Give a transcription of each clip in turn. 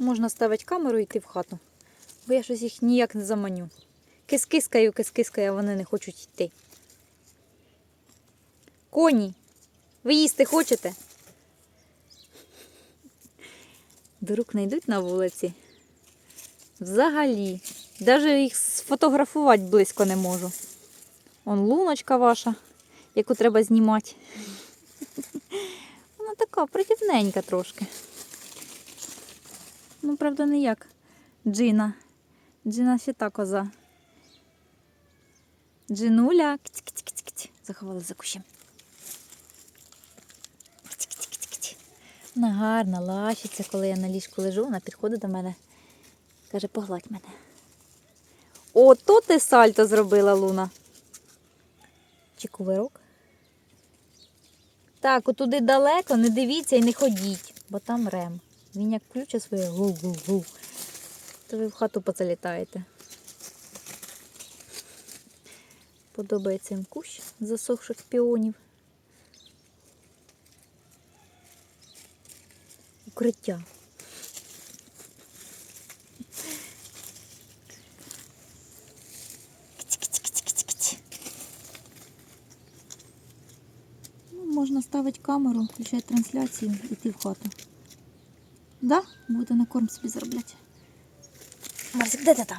Можна ставити камеру і йти в хату. Бо я щось їх ніяк не заманю. Кис-кискаю, кис-кискаю, а вони не хочуть йти. Коні, ви їсти хочете? До рук не йдуть на вулиці. Взагалі. Навіть їх сфотографувати близько не можу. Он луночка ваша, яку треба знімати. Вона така притівненька трошки. Ну, правда, не як Джина. Джина ще та коза. Джинуля. Кць-кць-кць-кць. Заховали за кущем. Вона гарна, лащиться, коли я на ліжку лежу, вона підходить до мене. Каже, погладь мене. Ото ти сальто зробила, Луна. Чи кувирок? Так, отуди далеко, не дивіться і не ходіть, бо там рем. Він як включить своє гу-гу-гу, то ви в хату позалітаєте. Подобається їм кущ засохших піонів. Укриття. Ну, можна ставити камеру, включати трансляцію і йти в хату. Да? Буде на корм собі заробляти. Марсик, де ти там?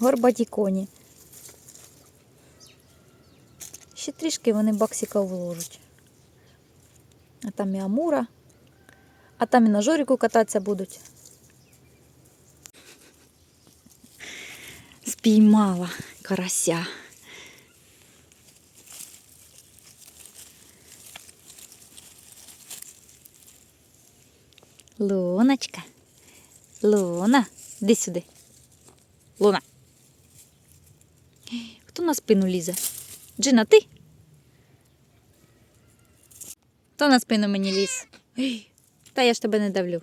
Горбаті коні. Ще трішки вони баксика вложать. А там і Амура, а там і на жоріку кататися будуть. Спіймала карася. Луночка. Луна. Іди сюди. Луна. Хто на спину лізе? Джина, ти? Хто на спину мені ліз? Та я ж тебе не давлю.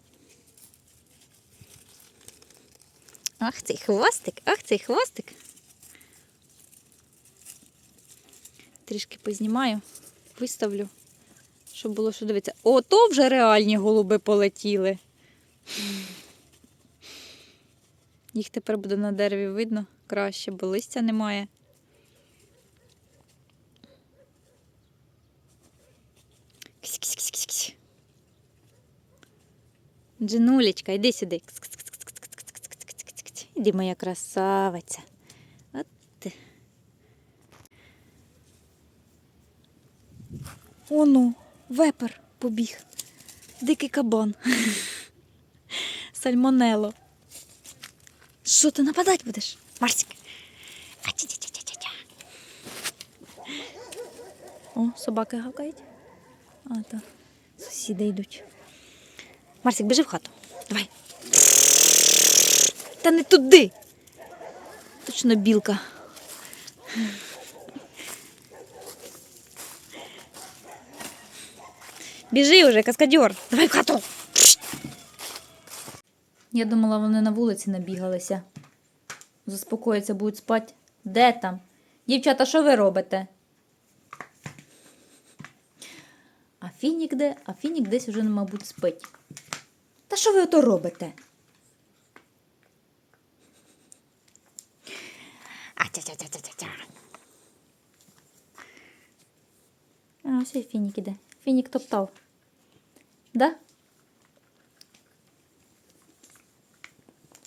Ах, цей хвостик, ах, цей хвостик. Трішки познімаю, виставлю, щоб було що дивитися. Ото вже реальні голуби полетіли. Їх тепер буде на дереві видно краще, бо листя немає. Ксь-ксь-ксь-ксь-ксь. Джинулечка, йди сюди. Іди, моя красавиця. От ти. Оно, вепер побіг. Дикий кабан. Сальмонело. Що ти нападати будеш? Марсик. О, собаки гавкають. А, то сусіди йдуть. Марсик, біжи в хату. Давай. Та не туди. Точно білка. Біжи вже, каскадьор. Давай в хату. Я думала, вони на вулиці набігалися. Заспокоїться, будуть спати. Де там? Дівчата, що ви робите? А фінік де? А фінік десь уже, мабуть, спить. Та що ви ото робите? А тя тя тя тя тя тя А і фінік іде. Фінік топтав. Да?